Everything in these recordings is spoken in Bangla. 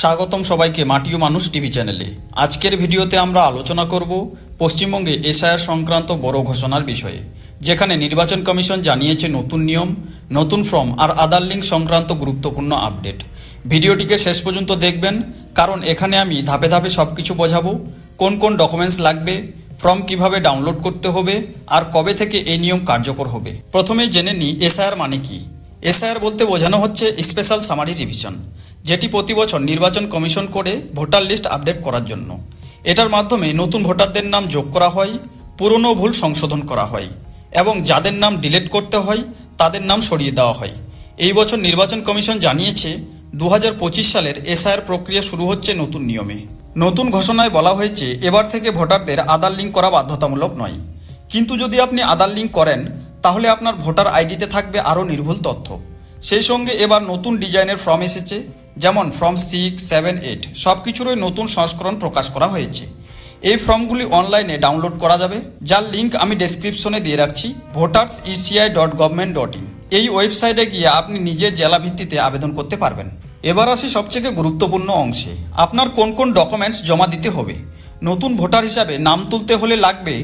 স্বাগতম সবাইকে মাটিও মানুষ টিভি চ্যানেলে। আজকের ভিডিওতে আমরা আলোচনা করব পশ্চিমবঙ্গে এসআইআর সংক্রান্ত বড় ঘোষণার বিষয়ে, যেখানে নির্বাচন কমিশন জানিয়েছে নতুন নিয়ম, নতুন ফর্ম আর আধার লিঙ্ক সংক্রান্ত গুরুত্বপূর্ণ আপডেট। ভিডিওটিকে শেষ পর্যন্ত দেখবেন, কারণ এখানে আমি ধাপে ধাপে সব কিছু বোঝাবো, কোন কোন ডকুমেন্টস লাগবে, ফর্ম কীভাবে ডাউনলোড করতে হবে, আর কবে থেকে এই নিয়ম কার্যকর হবে। প্রথমে জেনে নিই এসআইআর মানে কি। এসআইআর বলতে বোঝানো হচ্ছে স্পেশাল সামারি রিভিশন। যেটি প্রতি বছর নির্বাচন কমিশন করে ভোটার লিস্ট আপডেট করার জন্য। এটার মাধ্যমে নতুন ভোটারদের নাম যোগ করা হয়, পুরনো ভুল সংশোধন করা হয় এবং যাদের নাম ডিলিট করতে হয়, তাদের নাম সরিয়ে দেওয়া হয়। এই বছর নির্বাচন কমিশন জানিয়েছে দু হাজার পঁচিশ সালের এসআইআর প্রক্রিয়া শুরু হচ্ছে নতুন নিয়মে। নতুন ঘোষণায় বলা হয়েছে, এবার থেকে ভোটারদের আধার লিঙ্ক করা বাধ্যতামূলক নয়। কিন্তু যদি আপনি আধার লিঙ্ক করেন, তাহলে আপনার ভোটার আইডিতে থাকবে আরও নির্ভুল তথ্য। সেই সঙ্গে এবার নতুন ডিজাইনের ফর্ম এসেছে যেমন ফর্ম সিক্স সেভেন এইট সব কিছুরই নতুন সংস্করণ প্রকাশ করা হয়েছে। এই ফর্মগুলি অনলাইনে ডাউনলোড করা যাবে, যার লিঙ্ক আমি ডেসক্রিপশনে দিয়ে রাখছি voters ECI dot government dot in এই ওয়েবসাইটে গিয়ে আপনি নিজের জেলা ভিত্তিতে আবেদন করতে পারবেন। এবার আসি সবথেকে গুরুত্বপূর্ণ অংশে। আপনার কোন কোন ডকুমেন্টস জমা দিতে হবে? নতুন ভোটার হিসাবে নাম তুলতে হলে লাগবে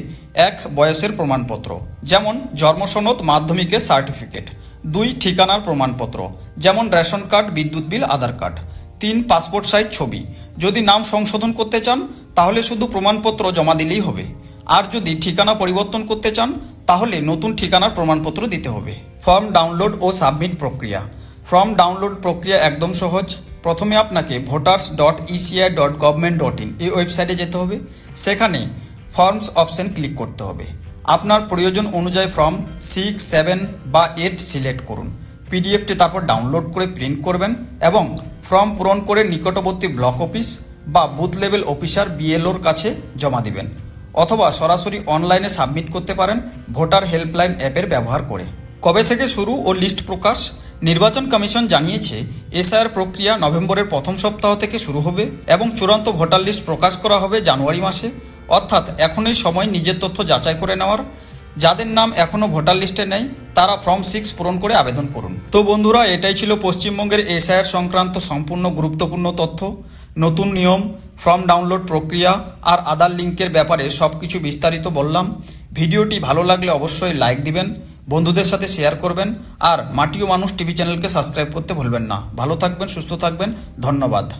এক বয়সের প্রমাণপত্র, যেমন জন্মসনদ মাধ্যমিকের সার্টিফিকেট দুই ঠিকানার প্রমাণপত্র, যেমন রেশন কার্ড, বিদ্যুৎ বিল, আধার কার্ড। তিন, পাসপোর্ট সাইজ ছবি। যদি নাম সংশোধন করতে চান, তাহলে শুধু প্রমাণপত্র জমা দিলেই হবে। আর যদি ঠিকানা পরিবর্তন করতে চান, তাহলে নতুন ঠিকানার প্রমাণপত্র দিতে হবে। ফর্ম ডাউনলোড ও সাবমিট প্রক্রিয়া। ফর্ম ডাউনলোড প্রক্রিয়া একদম সহজ। প্রথমে আপনাকে voters dot ECI dot government dot in এই ওয়েবসাইটে যেতে হবে। সেখানে ফর্মস অপশন ক্লিক করতে হবে। আপনার প্রয়োজন অনুযায়ী ফর্ম সিক্স, সেভেন বা এইট সিলেক্ট করুন। পিডিএফটি তারপর ডাউনলোড করে প্রিন্ট করবেন এবং ফর্ম পূরণ করে নিকটবর্তী ব্লক অফিস বা বুথ লেভেল অফিসার বিএলওর কাছে জমা দিবেন অথবা সরাসরি অনলাইনে সাবমিট করতে পারেন ভোটার হেল্পলাইন অ্যাপের ব্যবহার করে। কবে থেকে শুরু ও লিস্ট প্রকাশ? নির্বাচন কমিশন জানিয়েছে, এসআইআর প্রক্রিয়া নভেম্বরের প্রথম সপ্তাহ থেকে শুরু হবে এবং চূড়ান্ত ভোটার লিস্ট প্রকাশ করা হবে জানুয়ারি মাসে। অর্থাৎ এখনই সময় নিজের তথ্য যাচাই করে নেওয়ার। যাদের নাম এখনও ভোটার লিস্টে নেই, তারা ফর্ম সিক্স পূরণ করে আবেদন করুন। তো বন্ধুরা, এটাই ছিল পশ্চিমবঙ্গের এসআইআর সংক্রান্ত সম্পূর্ণ গুরুত্বপূর্ণ তথ্য। নতুন নিয়ম, ফর্ম ডাউনলোড প্রক্রিয়া আর আধার লিঙ্কের ব্যাপারে সব কিছু বিস্তারিত বললাম। ভিডিওটি ভালো লাগলে অবশ্যই লাইক দিবেন, বন্ধুদের সাথে শেয়ার করবেন আর মাটিও মানুষ টিভি চ্যানেলকে সাবস্ক্রাইব করতে ভুলবেন না। ভালো থাকবেন, সুস্থ থাকবেন, ধন্যবাদ।